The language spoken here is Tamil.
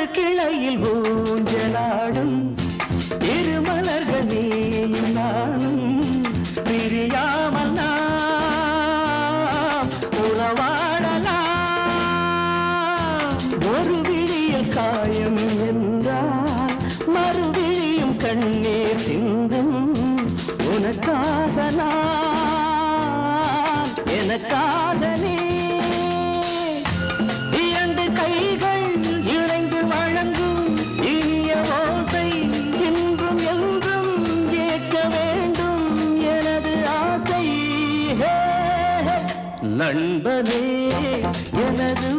ஒரு கிளையில் ஊஞ்சலாடும். இருமலர்கள் நீயும் நானும் பிரியாமல் நாம் உறவாடலாம். ஒரு விழியில் காயம் என்றால் மறுவிழியும் கண்ணீர் சிந்தும். உனக்காக நான் எனக்காக நண்பனே எனது